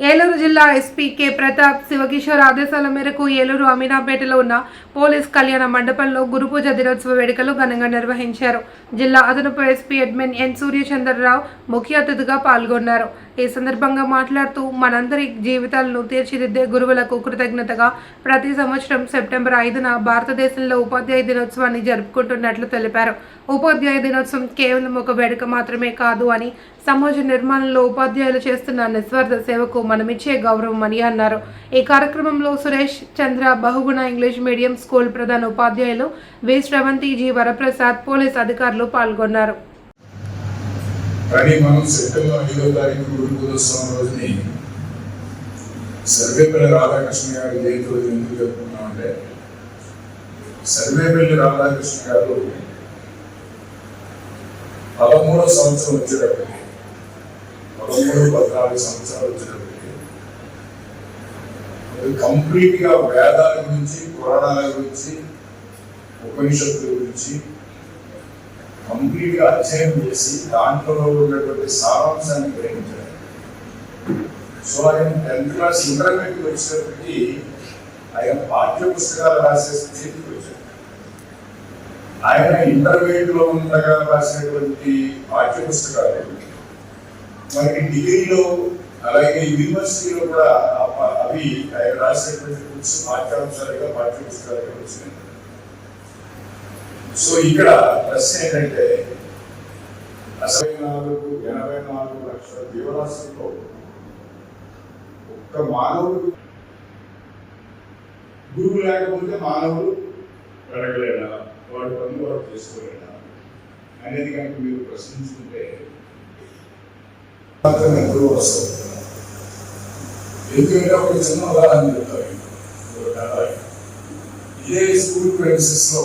ఏలూరు జిల్లా SP K. Pratap Shiva Kishore ఆదేశాల మేరకు ఏలూరు అమీనాపేటలో ఉన్న పోలీస్ కళ్యాణ మండపంలో గురుపూజ దినోత్సవ వేడుకలు ఘనంగా నిర్వహించారు. జిల్లా అదనపు ఎస్పీ అడ్మిన్ ఎన్. సూర్యచంద్రరావు ముఖ్య అతిథిగా పాల్గొన్నారు. ఈ సందర్భంగా మాట్లాడుతూ మనందరి జీవితాలను తీర్చిదిద్దే గురువులకు కృతజ్ఞతగా ప్రతి సంవత్సరం సెప్టెంబర్ ఐదున భారతదేశంలో ఉపాధ్యాయ దినోత్సవాన్ని జరుపుకుంటున్నట్లు తెలిపారు. ఉపాధ్యాయ దినోత్సవం కేవలం ఒక వేడుక మాత్రమే కాదు అని సమాజ నిర్మాణంలో ఉపాధ్యాయులు చేస్తున్న నిస్వార్థ సేవకు మనమిచ్చే గౌరవం అని అన్నారు. ఈ కార్యక్రమంలో Suresh Chandra Bahuguna English medium school ప్రధాన ఉపాధ్యాయులు V. Sravanthi G. Varaprasad police అధికారులు పాల్గొన్నారు. కానీ మనం సెప్టెంబర్ ఐదో తారీఖు గురు దినోత్సవం రోజుని సర్వేపల్లి రాధాకృష్ణ గారి జయంతి రోజు ఎందుకు చెప్పుకున్నామంటే సర్వేపల్లి రాధాకృష్ణ గారు పదమూడో సంవత్సరం వచ్చేటప్పటికి పదమూడు పద్నాలుగు సంవత్సరాలు వచ్చేటప్పటికి కంప్లీట్గా వేదాల గురించి పురాణాల గురించి ఉపనిషత్తుల గురించి కంప్లీట్గా అధ్యయనం చేసి దాంట్లో ఉన్నటువంటి సారాంశాన్ని గ్రహించారు. సో ఆయన టెన్త్ క్లాస్ ఇంటర్మీడియట్ వచ్చేటప్పటికి ఆయన పాఠ్య పుస్తకాలు రాసే స్థితికి వచ్చారు. ఆయన ఇంటర్మీడియట్లో ఉండగా రాసినటువంటి పాఠ్య పుస్తకాలు మనకి డిగ్రీలో అలాగే యూనివర్సిటీలో కూడా అవి ఆయన రాసినటువంటి బుక్స్ పాఠ్యాంశాలుగా పాఠ్య పుస్తకాలుగా వచ్చినాయి. సో ఇక్కడ ప్రశ్న ఏంటంటే అరవై నాలుగు ఎనభై నాలుగు లక్షల జీవరాశుల్లో ఒక్క మానవుడు గురువు లేకపోతే మానవుడు పెరగలేడా? వాడు పనులు వాడు చేసుకోలేడా? అనేది కనుక మీరు ప్రశ్నించుకుంటే మాత్రమే గురువు వస్తుంది. ఎందుకంటే ఒక చిన్న ఉదాహరణ చెప్తారు ఇదే స్కూల్ ప్రెమిసెస్లో